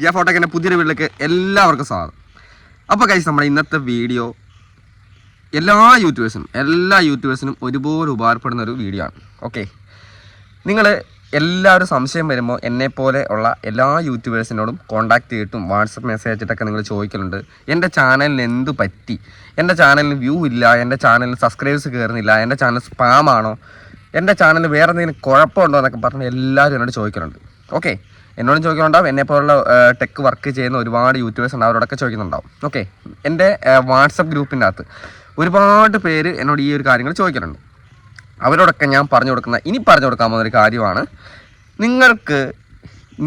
ജിയ ഫോട്ടോക്കിന്റെ പുതിയൊരു വീട്ടിലേക്ക് എല്ലാവർക്കും സ്വാഗതം. അപ്പോൾ കഴിച്ച് നമ്മുടെ ഇന്നത്തെ വീഡിയോ എല്ലാ യൂട്യൂബേഴ്സിനും എല്ലാ യൂട്യൂബേഴ്സിനും ഒരുപോലെ ഉപകാരപ്പെടുന്ന ഒരു വീഡിയോ ആണ്. ഓക്കെ നിങ്ങൾ എല്ലാവരും സംശയം വരുമ്പോൾ എന്നെപ്പോലെ ഉള്ള എല്ലാ യൂട്യൂബേഴ്സിനോടും കോൺടാക്ട് ചെയ്തിട്ടും വാട്സപ്പ് മെസ്സേജ് അയച്ചിട്ടൊക്കെ നിങ്ങൾ ചോദിക്കലുണ്ട്. എന്റെ ചാനലിന് എന്ത് പറ്റി? എന്റെ ചാനലിന് വ്യൂ ഇല്ല എന്റെ ചാനലിന് സബ്സ്ക്രൈബേഴ്സ് കയറുന്നില്ല എന്റെ ചാനൽ സ്പാമാണോ എന്റെ ചാനൽ വേറെ എന്തെങ്കിലും കുഴപ്പമുണ്ടോ എന്നൊക്കെ പറഞ്ഞ് എല്ലാവരും എന്നോട് ചോദിക്കലുണ്ട്. ഓക്കെ എന്നോടും ചോദിക്കുന്നുണ്ടാവും. എന്നെ പോലുള്ള ടെക് വർക്ക് ചെയ്യുന്ന ഒരുപാട് യൂട്യൂബേഴ്സ് ഉണ്ട്. അവരോടൊക്കെ ചോദിക്കുന്നുണ്ടാവും. ഓക്കെ എന്റെ വാട്സപ്പ് ഗ്രൂപ്പിന്റെ അകത്ത് ഒരുപാട് പേര് എന്നോട് ഈ ഒരു കാര്യങ്ങൾ ചോദിക്കുന്നുണ്ട് അവരോടൊക്കെ ഞാൻ പറഞ്ഞു കൊടുക്കുന്ന ഇനി പറഞ്ഞു കൊടുക്കാൻ പോകുന്ന ഒരു കാര്യമാണ്. നിങ്ങൾക്ക്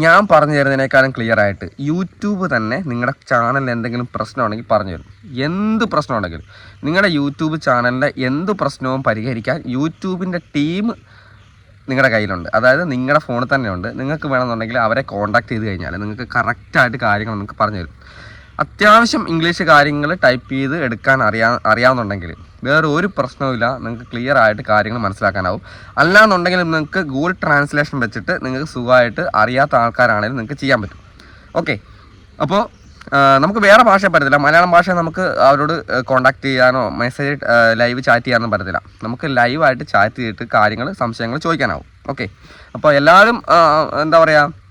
ഞാൻ പറഞ്ഞു തരുന്നതിനേക്കാളും ക്ലിയർ ആയിട്ട് യൂട്യൂബ് തന്നെ നിങ്ങളുടെ ചാനലിൽ എന്തെങ്കിലും പ്രശ്നമുണ്ടെങ്കിൽ പറഞ്ഞു തരും. എന്ത് പ്രശ്നമുണ്ടെങ്കിലും നിങ്ങളുടെ യൂട്യൂബ് ചാനലിന്റെ എന്ത് പ്രശ്നവും പരിഹരിക്കാൻ യൂട്യൂബിന്റെ ടീം നിങ്ങളുടെ കയ്യിലുണ്ട്. അതായത് നിങ്ങളുടെ ഫോണിൽ തന്നെ ഉണ്ട് നിങ്ങൾക്ക് വേണമെന്നുണ്ടെങ്കിൽ അവരെ കോൺടാക്ട് ചെയ്ത് കഴിഞ്ഞാൽ നിങ്ങൾക്ക് കറക്റ്റായിട്ട് കാര്യങ്ങൾ നിങ്ങൾക്ക് പറഞ്ഞു തരും. അത്യാവശ്യം ഇംഗ്ലീഷ് കാര്യങ്ങൾ ടൈപ്പ് ചെയ്ത് എടുക്കാൻ അറിയാ അറിയാവുന്നുണ്ടെങ്കിൽ വേറെ ഒരു പ്രശ്നവുമില്ല നിങ്ങൾക്ക് ക്ലിയർ ആയിട്ട് കാര്യങ്ങൾ മനസ്സിലാക്കാനാവും. അല്ലാന്നുണ്ടെങ്കിൽ നിങ്ങൾക്ക് ഗൂഗിൾ ട്രാൻസ്ലേഷൻ വെച്ചിട്ട് നിങ്ങൾക്ക് സുഖമായിട്ട് അറിയാത്ത ആൾക്കാരാണെങ്കിലും നിങ്ങൾക്ക് ചെയ്യാൻ പറ്റും. ഓക്കെ അപ്പോൾ നമുക്ക് വേറെ ഭാഷ പറ്റത്തില്ല. മലയാളം ഭാഷ നമുക്ക് അവരോട് കോണ്ടാക്ട് ചെയ്യാനോ മെസ്സേജ് ലൈവ് ചാറ്റ് ചെയ്യാനോ പറ്റത്തില്ല. നമുക്ക് ലൈവായിട്ട് ചാറ്റ് ചെയ്തിട്ട് കാര്യങ്ങൾ സംശയങ്ങൾ ചോദിക്കാനാവും. ഓക്കെ അപ്പോൾ എല്ലാവരും എന്താ പറയുക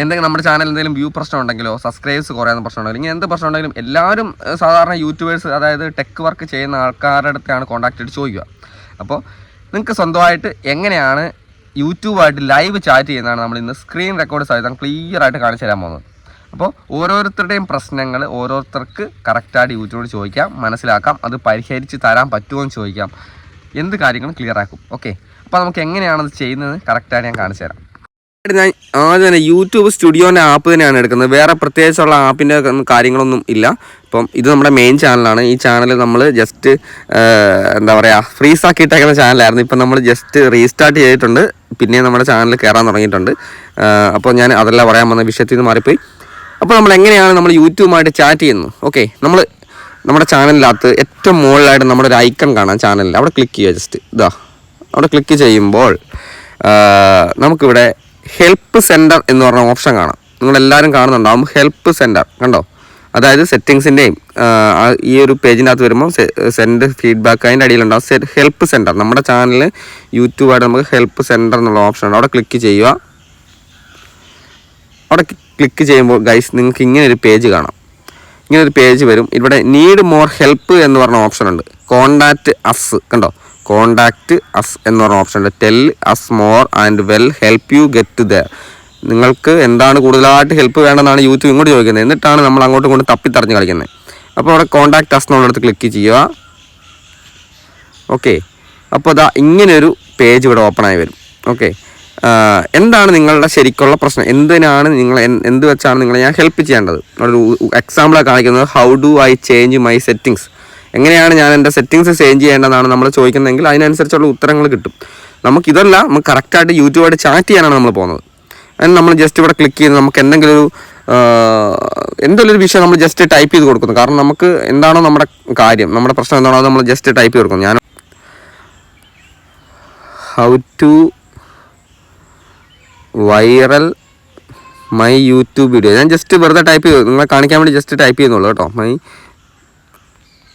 എന്തെങ്കിലും നമ്മുടെ ചാനൽ എന്തെങ്കിലും വ്യൂ പ്രശ്നം ഉണ്ടെങ്കിലോ സബ്സ്ക്രൈബ്സ് കുറയാവുന്ന പ്രശ്നം ഉണ്ടെങ്കിലും ഇങ്ങനെ എന്ത് പ്രശ്നം ഉണ്ടെങ്കിലും എല്ലാവരും സാധാരണ യൂട്യൂബേഴ്സ് അതായത് ടെക് വർക്ക് ചെയ്യുന്ന ആൾക്കാരുടെ അടുത്താണ് കോണ്ടാക്ട് ചെയ്ത് ചോദിക്കുക. അപ്പോൾ നിങ്ങൾക്ക് സ്വന്തമായിട്ട് എങ്ങനെയാണ് യൂട്യൂബായിട്ട് ലൈവ് ചാറ്റ് ചെയ്യുന്നതാണ് നമ്മൾ ഇന്ന് സ്ക്രീൻ റെക്കോർഡ് സഹിതം ക്ലിയർ ആയിട്ട് കാണിച്ചു തരാൻ പോകുന്നത്. അപ്പോൾ ഓരോരുത്തരുടെയും പ്രശ്നങ്ങൾ ഓരോരുത്തർക്ക് കറക്റ്റായിട്ട് യൂട്യൂബിൽ ചോദിക്കാം മനസ്സിലാക്കാം അത് പരിഹരിച്ച് തരാൻ പറ്റുമോ എന്ന് ചോദിക്കാം. എന്ത് കാര്യങ്ങളും ക്ലിയർ ആക്കും. ഓക്കെ അപ്പോൾ നമുക്ക് എങ്ങനെയാണത് ചെയ്യുന്നത്? കറക്റ്റായിട്ട് ഞാൻ കാണിച്ചു തരാം. ഞാൻ ആദ്യം തന്നെ യൂട്യൂബ് സ്റ്റുഡിയോന്റെ ആപ്പ് തന്നെയാണ് എടുക്കുന്നത്. വേറെ പ്രത്യേകിച്ചുള്ള ആപ്പിന്റെ കാര്യങ്ങളൊന്നും ഇല്ല. ഇപ്പം ഇത് നമ്മുടെ മെയിൻ ചാനലാണ് ഈ ചാനൽ നമ്മൾ ജസ്റ്റ് എന്താ പറയുക ഫ്രീസ് ആക്കിയിട്ടേക്കുന്ന ചാനലായിരുന്നു ഇപ്പം നമ്മൾ ജസ്റ്റ് റീസ്റ്റാർട്ട് ചെയ്തിട്ടുണ്ട്. പിന്നെ നമ്മുടെ ചാനൽ കയറാൻ തുടങ്ങിയിട്ടുണ്ട്. അപ്പോൾ ഞാൻ അതല്ല പറയാൻ വന്ന വിഷയത്തിൽ നിന്ന് മാറിപ്പോയി. അപ്പോൾ നമ്മൾ എങ്ങനെയാണ് നമ്മൾ യൂട്യൂബുമായിട്ട് ചാറ്റ് ചെയ്യുന്നത്? ഓക്കെ നമ്മൾ നമ്മുടെ ചാനലിനകത്ത് ഏറ്റവും മുകളിലായിട്ട് നമ്മുടെ ഒരു ഐക്കൺ കാണാം ചാനലിൽ അവിടെ ക്ലിക്ക് ചെയ്യുക ജസ്റ്റ് ഇതാ അവിടെ ക്ലിക്ക് ചെയ്യുമ്പോൾ നമുക്കിവിടെ ഹെൽപ്പ് സെന്റർ എന്ന് പറഞ്ഞ ഓപ്ഷൻ കാണാം. നിങ്ങളെല്ലാവരും കാണുന്നുണ്ടാവും ഹെൽപ്പ് സെന്റർ കണ്ടോ? അതായത് സെറ്റിങ്സിന്റെയും ഈ ഒരു പേജിനകത്ത് വരുമ്പോൾ സെൻഡ് ഫീഡ്ബാക്ക് അതിന്റെ അടിയിലുണ്ടാവും. ഹെൽപ്പ് സെന്റർ നമ്മുടെ ചാനലിൽ യൂട്യൂബായിട്ട് നമുക്ക് ഹെൽപ്പ് സെന്റർ എന്നുള്ള ഓപ്ഷൻ ഉണ്ട്. അവിടെ ക്ലിക്ക് ചെയ്യുക. അവിടെ ക്ലിക്ക് ചെയ്യുമ്പോൾ ഗൈസ് നിങ്ങൾക്ക് ഇങ്ങനെ ഒരു പേജ് കാണാം. ഇങ്ങനെ ഒരു പേജ് വരും. ഇവിടെ നീഡ് മോർ ഹെൽപ്പ് എന്ന് പറഞ്ഞ ഓപ്ഷൻ ഉണ്ട്. കോണ്ടാക്ട് അസ് കണ്ടോ? കോണ്ടാക്ട് അസ് എന്ന് പറഞ്ഞ ഓപ്ഷൻ ഉണ്ട്. Tell us more and we'll help you get there നിങ്ങൾക്ക് എന്താണ് കൂടുതലായിട്ട് ഹെൽപ്പ് വേണമെന്നാണ് യൂട്യൂബ് ഇങ്ങോട്ട് ചോദിക്കുന്നത്. എന്നിട്ടാണ് നമ്മൾ അങ്ങോട്ടും ഇങ്ങോട്ടും തപ്പിത്തറിഞ്ഞ് കളിക്കുന്നത്. അപ്പോൾ അവിടെ കോണ്ടാക്ട് അസ് എന്നുള്ളടത്ത് ക്ലിക്ക് ചെയ്യുക. ഓക്കെ അപ്പോൾ അതാ ഇങ്ങനെയൊരു പേജ് ഇവിടെ ഓപ്പൺ ആയി വരും. ഓക്കെ എന്താണ് നിങ്ങളുടെ ശരിക്കുള്ള പ്രശ്നം? എന്തിനാണ് നിങ്ങൾ എന്ത് വെച്ചാണ് നിങ്ങളെ ഞാൻ ഹെൽപ്പ് ചെയ്യേണ്ടത്? ഒരു എക്സാമ്പിളാണ് കാണിക്കുന്നത് how do I change my settings എങ്ങനെയാണ് ഞാൻ എന്റെ സെറ്റിങ്സ് ചേഞ്ച് ചെയ്യേണ്ടതെന്നാണ് നമ്മൾ ചോദിക്കുന്നതെങ്കിൽ അതിനനുസരിച്ചുള്ള ഉത്തരങ്ങൾ കിട്ടും. നമുക്കിതല്ല നമുക്ക് കറക്റ്റായിട്ട് യൂട്യൂബായിട്ട് ചാറ്റ് ചെയ്യാനാണ് നമ്മൾ പോകുന്നത്. അതിന് നമ്മൾ ജസ്റ്റ് ഇവിടെ ക്ലിക്ക് ചെയ്ത് നമുക്ക് എന്തെങ്കിലും ഒരു എന്തെങ്കിലും ഒരു വിഷയം നമ്മൾ ജസ്റ്റ് ടൈപ്പ് ചെയ്ത് കൊടുക്കുന്നു. കാരണം നമുക്ക് എന്താണോ നമ്മുടെ കാര്യം നമ്മുടെ പ്രശ്നം എന്താണോ അത് നമ്മൾ ജസ്റ്റ് ടൈപ്പ് ചെയ്ത് കൊടുക്കുന്നു. ഞാൻ how to viral my YouTube video ഞാൻ ജസ്റ്റ് വെറുതെ ടൈപ്പ് ചെയ്തു. നിങ്ങളെ കാണിക്കാൻ വേണ്ടി ജസ്റ്റ് ടൈപ്പ് ചെയ്യുന്നുള്ളൂ കേട്ടോ. മൈ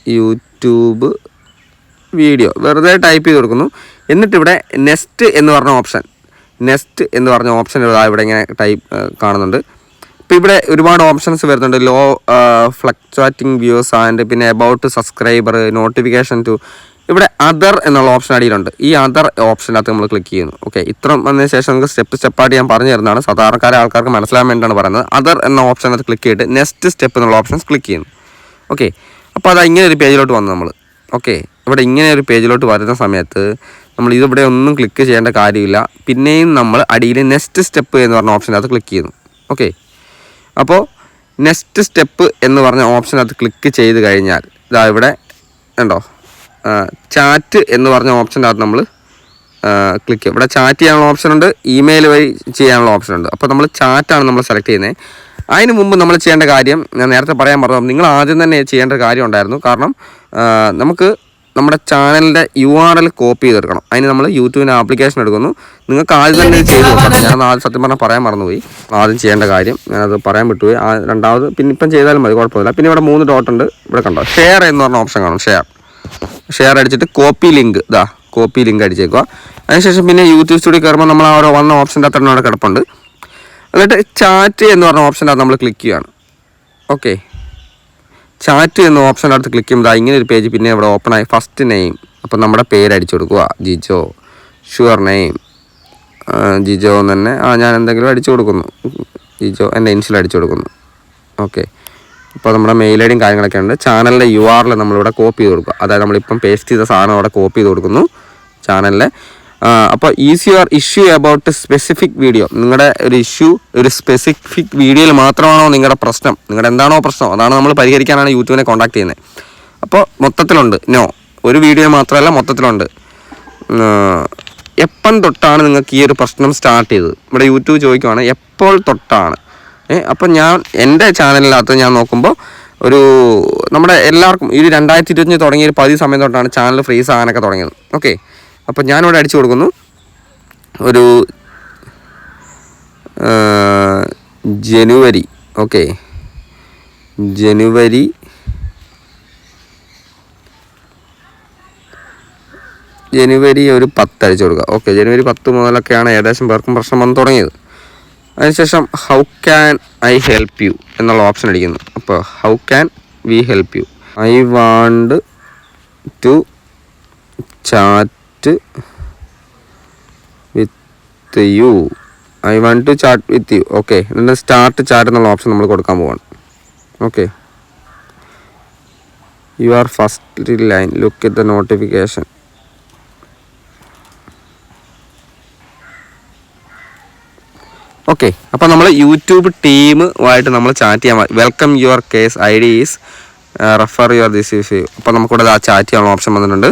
യൂട്യൂബ് വീഡിയോ വെറുതെ ടൈപ്പ് ചെയ്ത് കൊടുക്കുന്നു. എന്നിട്ട് ഇവിടെ നെസ്റ്റ് എന്ന് പറഞ്ഞ ഓപ്ഷൻ നെസ്റ്റ് എന്ന് പറഞ്ഞ ഓപ്ഷൻ ഇവിടെ ഇങ്ങനെ ടൈപ്പ് കാണുന്നുണ്ട്. ഇപ്പോൾ ഇവിടെ ഒരുപാട് ഓപ്ഷൻസ് വരുന്നുണ്ട്. ലോ ഫ്ലക്ച്വാറ്റിംഗ് വ്യൂസ് ആൻഡ് പിന്നെ അബൌട്ട് സബ്സ്ക്രൈബർ നോട്ടിഫിക്കേഷൻ ടു ഇവിടെ അതർ എന്നുള്ള ഓപ്ഷൻ അടിയിലുണ്ട്. ഈ അതർ ഓപ്ഷനകത്ത് നമ്മൾ ക്ലിക്ക് ചെയ്യുന്നു. ഓക്കെ ഇത്ര വന്നതിന് ശേഷം നമുക്ക് സ്റ്റെപ്പ് സ്റ്റെപ്പായിട്ട് ഞാൻ പറഞ്ഞു തരുന്നതാണ്. സാധാരണക്കാരെ ആൾക്കാർക്ക് മനസ്സിലാൻ വേണ്ടിയാണ് പറയുന്നത്. അതർ എന്ന ഓപ്ഷനകത്ത് ക്ലിക്ക് ചെയ്തിട്ട് നെക്സ്റ്റ് സ്റ്റെപ്പ് എന്നുള്ള ഓപ്ഷൻസ് ക്ലിക്ക് ചെയ്യുന്നു. ഓക്കെ അപ്പോൾ അത് ഇങ്ങനെ ഒരു പേജിലോട്ട് വന്നു നമ്മൾ ഓക്കെ ഇവിടെ ഇങ്ങനെ ഒരു പേജിലോട്ട് വരുന്ന സമയത്ത് നമ്മൾ ഇതിവിടെ ഒന്നും ക്ലിക്ക് ചെയ്യേണ്ട കാര്യമില്ല. പിന്നെയും നമ്മൾ അടിയിൽ നെക്സ്റ്റ് സ്റ്റെപ്പ് എന്ന് പറഞ്ഞ ഓപ്ഷനകത്ത് ക്ലിക്ക് ചെയ്യുന്നു. ഓക്കെ അപ്പോൾ നെക്സ്റ്റ് സ്റ്റെപ്പ് എന്ന് പറഞ്ഞ ഓപ്ഷനകത്ത് ക്ലിക്ക് ചെയ്ത് കഴിഞ്ഞാൽ ഇതാ ഇവിടെ ഉണ്ടോ ചാറ്റ് എന്ന് പറഞ്ഞ ഓപ്ഷന്റെ അകത്ത് നമ്മൾ ക്ലിക്ക് ചെയ്യും. ഇവിടെ ചാറ്റ് ചെയ്യാനുള്ള ഓപ്ഷൻ ഉണ്ട് ഇമെയിൽ വഴി ചെയ്യാനുള്ള ഓപ്ഷൻ ഉണ്ട്. അപ്പോൾ നമ്മൾ ചാറ്റാണ് നമ്മൾ സെലക്ട് ചെയ്യുന്നത് അതിന് മുമ്പ് നമ്മൾ ചെയ്യേണ്ട കാര്യം ഞാൻ നേരത്തെ പറയാൻ പറഞ്ഞു നിങ്ങൾ ആദ്യം തന്നെ ചെയ്യേണ്ട കാര്യം ഉണ്ടായിരുന്നു. കാരണം നമുക്ക് നമ്മുടെ ചാനലിന്റെ യു ആർ എൽ കോപ്പി ചെയ്തെടുക്കണം. അതിന് നമ്മൾ യൂട്യൂബിന്റെ ആപ്ലിക്കേഷൻ എടുക്കുന്നു. നിങ്ങൾക്ക് ആദ്യം തന്നെ ചെയ്തു ഞാൻ ആദ്യം സത്യം പറഞ്ഞാൽ പറയാൻ മറന്നുപോയി. ആദ്യം ചെയ്യേണ്ട കാര്യം ഞാനത് പറയാൻ വിട്ടുപോയി. രണ്ടാമത് പിന്നെ ഇപ്പം ചെയ്താലും മതി കുഴപ്പമില്ല. പിന്നെ ഇവിടെ മൂന്ന് ഡോട്ട് ഉണ്ട് ഇവിടെ കണ്ടോ? ഷെയർ എന്ന് പറഞ്ഞ ഓപ്ഷൻ കാണും ഷെയർ ഷെയർ അടിച്ചിട്ട് കോപ്പി ലിങ്ക് ഇതാ കോപ്പി ലിങ്ക് അടിച്ചേക്കുക അതിനുശേഷം പിന്നെ യൂട്യൂബ് സ്റ്റുഡിയോ കയറുമ്പോൾ നമ്മൾ ആ ഒരു വന്ന ഓപ്ഷന്റെ അത്ര അവിടെ കിടപ്പുണ്ട്. എന്നിട്ട് ചാറ്റ് എന്ന് പറഞ്ഞ ഓപ്ഷന്റെ അത് നമ്മൾ ക്ലിക്ക് ചെയ്യുകയാണ് ഓക്കെ ചാറ്റ് എന്ന ഓപ്ഷന്റെ അടുത്ത് ക്ലിക്ക് ചെയ്യുമ്പോൾ ഇങ്ങനെ ഒരു പേജ് പിന്നെ ഇവിടെ ഓപ്പൺ ആയി. ഫസ്റ്റ് നെയിം അപ്പോൾ നമ്മുടെ പേര് അടിച്ചു കൊടുക്കുക ജിജോ. ഷുവർ നെയിം ജിജോ എന്ന് തന്നെ. ആ ഞാൻ എന്തെങ്കിലും അടിച്ചു കൊടുക്കുന്നു. ജിജോ എന്റെ ഇൻഷ്യൽ അടിച്ചു കൊടുക്കുന്നു. ഓക്കെ ഇപ്പോൾ നമ്മുടെ മെയിൽ ഐ ഡിയും കാര്യങ്ങളൊക്കെ ഉണ്ട്. ചാനലിന്റെ യു ആറിൽ നമ്മളിവിടെ കോപ്പി ചെയ്ത് കൊടുക്കുക. അതായത് നമ്മളിപ്പം പേസ്റ്റ് ചെയ്ത സാധനം അവിടെ കോപ്പി ചെയ്ത് കൊടുക്കുന്നു ചാനലിലെ. അപ്പോൾ is it your issue about specific video നിങ്ങളുടെ ഒരു ഇഷ്യൂ ഒരു സ്പെസിഫിക് വീഡിയോയിൽ മാത്രമാണോ നിങ്ങളുടെ പ്രശ്നം? നിങ്ങളുടെ എന്താണോ പ്രശ്നം? അതാണ് നമ്മൾ പരിഹരിക്കാനാണ് യൂട്യൂബിനെ കോൺടാക്ട് ചെയ്യുന്നത്. അപ്പോൾ മൊത്തത്തിലുണ്ട്. നോ ഒരു വീഡിയോ മാത്രമല്ല മൊത്തത്തിലുണ്ട്. എപ്പം തൊട്ടാണ് നിങ്ങൾക്ക് ഈ ഒരു പ്രശ്നം സ്റ്റാർട്ട് ചെയ്തത്? ഇവിടെ യൂട്യൂബ് ചോദിക്കുവാണ് എപ്പോൾ തൊട്ടാണ്? അപ്പം ഞാൻ എന്റെ ചാനലിനകത്ത് ഞാൻ നോക്കുമ്പോൾ ഒരു നമ്മുടെ എല്ലാവർക്കും ഈ ഒരു രണ്ടായിരത്തി ഇരുപത്തഞ്ച് തുടങ്ങിയ ഒരു പതി സമയം തൊട്ടാണ് ചാനൽ ഫ്രീസ് ആകാനൊക്കെ തുടങ്ങിയത്. ഓക്കെ. അപ്പം ഞാനിവിടെ അടിച്ചു കൊടുക്കുന്നു. ഒരു ജനുവരി. ഓക്കെ. ജനുവരി. ജനുവരി ഒരു പത്ത് അടിച്ചു കൊടുക്കുക. ഓക്കെ ജനുവരി പത്ത് മുതലൊക്കെയാണ് ഏകദേശം പേർക്കും പ്രശ്നം വന്ന് തുടങ്ങിയത്. അതിനുശേഷം how can I help you എന്നുള്ള ഓപ്ഷൻ അടിക്കുന്നു. അപ്പോൾ how can we help you I want to chat with you I want to chat with you okay എന്നിട്ട് സ്റ്റാർട്ട് ചാറ്റ് എന്നുള്ള ഓപ്ഷൻ നമ്മൾ കൊടുക്കാൻ പോവാണ്. Okay you are first line look it the notification okay അപ്പോൾ നമ്മൾ YouTube ടീമുമായിട്ട് നമ്മൾ chat ചെയ്യാൻ welcome your case I D is refer your this is അപ്പോൾ നമുക്കിവിടെ ആ ചാറ്റ് ചെയ്യാനുള്ള ഓപ്ഷൻ വന്നിട്ടുണ്ട്.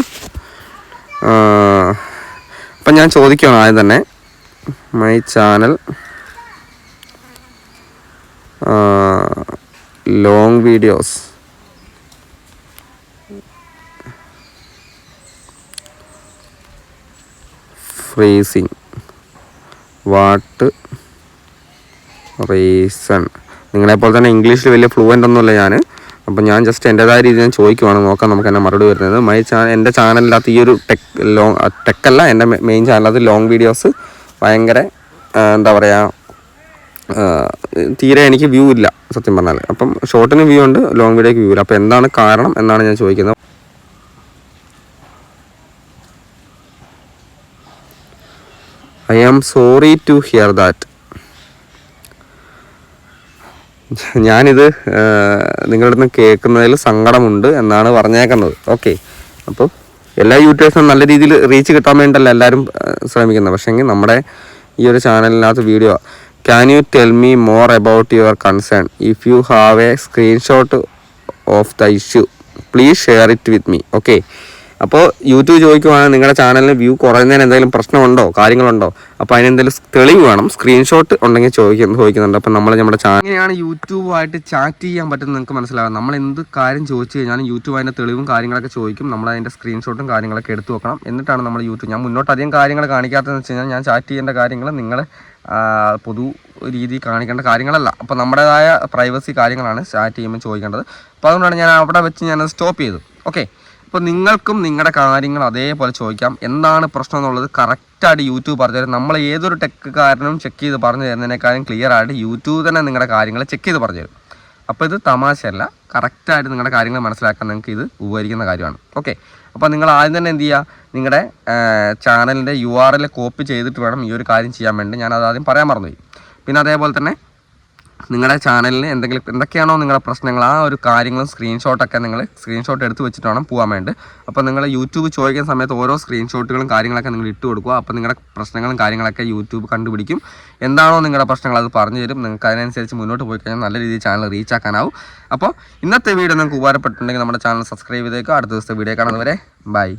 അപ്പം ഞാൻ ചോദിക്കുകയാണ് ആദ്യം തന്നെ. My channel long videos freezing what reason നിങ്ങളെപ്പോലെ തന്നെ ഇംഗ്ലീഷിൽ വലിയ ഫ്ലുവന്റ് ഒന്നുമില്ല ഞാൻ അപ്പം ഞാൻ ജസ്റ്റ് എന്റെതായ രീതിയിൽ ഞാൻ ചോദിക്കുവാണ്. നോക്കാം നമുക്ക് എന്നെ മറുപടി വരുന്നത്. മൈ ചാനൽ എന്റെ ചാനലിനകത്ത് ഈ ഒരു ടെക് ലോങ് ടെക്കല്ല എന്റെ മെയിൻ ചാനലിനകത്ത് ലോങ് വീഡിയോസ് ഭയങ്കര എന്താ പറയുക തീരെ എനിക്ക് വ്യൂ ഇല്ല സത്യം പറഞ്ഞാൽ അപ്പം ഷോർട്ടിന് വ്യൂ ഉണ്ട് ലോങ് വീഡിയോക്ക് വ്യൂ ഇല്ല. അപ്പോൾ എന്താണ് കാരണം എന്നാണ് ഞാൻ ചോദിക്കുന്നത്. I am sorry to hear that ഞാനിത് നിങ്ങളുടെ നിന്ന് കേൾക്കുന്നതിൽ സങ്കടമുണ്ട് എന്നാണ് പറഞ്ഞേക്കുന്നത്. ഓക്കെ. അപ്പോൾ എല്ലാ യൂട്യൂബേഴ്സും നല്ല രീതിയിൽ റീച്ച് കിട്ടാൻ വേണ്ടിയല്ല എല്ലാവരും ശ്രമിക്കുന്നത്. പക്ഷേങ്കിൽ നമ്മുടെ ഈ ഒരു ചാനലിനകത്ത് video can you tell me more about your concern if you have a screenshot of the issue please share it with me okay. അപ്പോൾ യൂട്യൂബ് ചോദിക്കുവാണെങ്കിൽ നിങ്ങളുടെ ചാനലിന് വ്യൂ കുറയുന്നതിന് എന്തെങ്കിലും പ്രശ്നമുണ്ടോ കാര്യങ്ങളുണ്ടോ? അപ്പോൾ അതിനെന്തെങ്കിലും തെളിവ് വേണം സ്ക്രീൻഷോട്ട് ഉണ്ടെങ്കിൽ ചോദിക്കുന്നു ചോദിക്കുന്നുണ്ട്. അപ്പം നമ്മൾ നമ്മുടെ ചാനൽ എങ്ങനെയാണ് യൂട്യൂബുമായിട്ട് ചാറ്റ് ചെയ്യാൻ പറ്റുന്നത് നിങ്ങൾക്ക് മനസ്സിലാവും നമ്മൾ എന്ത് കാര്യം ചോദിച്ചു കഴിഞ്ഞാലും യൂട്യൂബ് അതിന്റെ തെളിവും കാര്യങ്ങളൊക്കെ ചോദിക്കും. നമ്മൾ അതിന്റെ സ്ക്രീൻഷോട്ടും കാര്യങ്ങളൊക്കെ എടുത്തു വെക്കണം. എന്നിട്ടാണ് നമ്മൾ യൂട്യൂബ് ഞാൻ മുന്നോട്ട് അധികം കാര്യങ്ങൾ കാണിക്കാത്തതെന്ന് വെച്ച് കഴിഞ്ഞാൽ ഞാൻ ചാറ്റ് ചെയ്യേണ്ട കാര്യങ്ങൾ നിങ്ങൾ പൊതു രീതി കാണിക്കേണ്ട കാര്യങ്ങളല്ല. അപ്പോൾ നമ്മുടേതായ പ്രൈവസി കാര്യങ്ങളാണ് ചാറ്റ് ചെയ്യുമ്പോൾ ചോദിക്കേണ്ടത്. അപ്പോൾ അതുകൊണ്ടാണ് ഞാൻ അവിടെ വെച്ച് ഞാൻ സ്റ്റോപ്പ് ചെയ്തു ഓക്കെ അപ്പോൾ നിങ്ങൾക്കും നിങ്ങളുടെ കാര്യങ്ങൾ അതേപോലെ ചോദിക്കാം. എന്താണ് പ്രശ്നം എന്നുള്ളത് കറക്റ്റായിട്ട് യൂട്യൂബ് പറഞ്ഞു തരും. നമ്മൾ ഏതൊരു ടെക്കുകാരനും ചെക്ക് ചെയ്ത് പറഞ്ഞു തരുന്നതിനേക്കാളും ക്ലിയർ ആയിട്ട് യൂട്യൂബ് തന്നെ നിങ്ങളുടെ കാര്യങ്ങൾ ചെക്ക് ചെയ്ത് പറഞ്ഞു തരും. അപ്പോൾ ഇത് തമാശയല്ല. കറക്റ്റായിട്ട് നിങ്ങളുടെ കാര്യങ്ങൾ മനസ്സിലാക്കാൻ നിങ്ങൾക്ക് ഇത് ഉപകരിക്കുന്ന കാര്യമാണ്. ഓക്കെ അപ്പോൾ നിങ്ങൾ ആദ്യം തന്നെ എന്ത് ചെയ്യുക? നിങ്ങളുടെ ചാനലിന്റെ യു ആർ എൽ കോപ്പി ചെയ്തിട്ട് വേണം ഈ ഒരു കാര്യം ചെയ്യാൻ വേണ്ടി. ഞാൻ അത് ആദ്യം പറയാൻ മറന്നുപോയി. പിന്നെ അതേപോലെ തന്നെ നിങ്ങളുടെ ചാനലിൽ എന്തെങ്കിലും എന്തൊക്കെയാണോ നിങ്ങളുടെ പ്രശ്നങ്ങൾ ആ ഒരു കാര്യങ്ങളും സ്ക്രീൻഷോട്ടൊക്കെ നിങ്ങൾ സ്ക്രീൻഷോട്ട് എടുത്ത് വെച്ചിട്ട് വേണം പോകാൻ വേണ്ടി. അപ്പോൾ നിങ്ങൾ യൂട്യൂബ് ചോദിക്കുന്ന സമയത്ത് ഓരോ സ്ക്രീൻഷോട്ടുകളും കാര്യങ്ങളൊക്കെ നിങ്ങൾ ഇട്ട് കൊടുക്കുക. അപ്പോൾ നിങ്ങളുടെ പ്രശ്നങ്ങളും കാര്യങ്ങളൊക്കെ യൂട്യൂബ് കണ്ടുപിടിക്കും. എന്താണോ നിങ്ങളുടെ പ്രശ്നങ്ങൾ അത് പറഞ്ഞു തരും. നിങ്ങൾക്ക് അതിനനുസരിച്ച് മുന്നോട്ട് പോയി കഴിഞ്ഞാൽ നല്ല രീതിയിൽ ചാനൽ റീച്ച് ആക്കാനാവും. അപ്പോൾ ഇന്നത്തെ വീഡിയോ നിങ്ങൾക്ക് ഉപകാരപ്പെട്ടിട്ടുണ്ടെങ്കിൽ നമ്മുടെ ചാനൽ സബ്സ്ക്രൈബ് ചെയ്തേക്കുക. അടുത്ത ദിവസത്തെ വീഡിയോ കാണുന്നവരെ ബൈ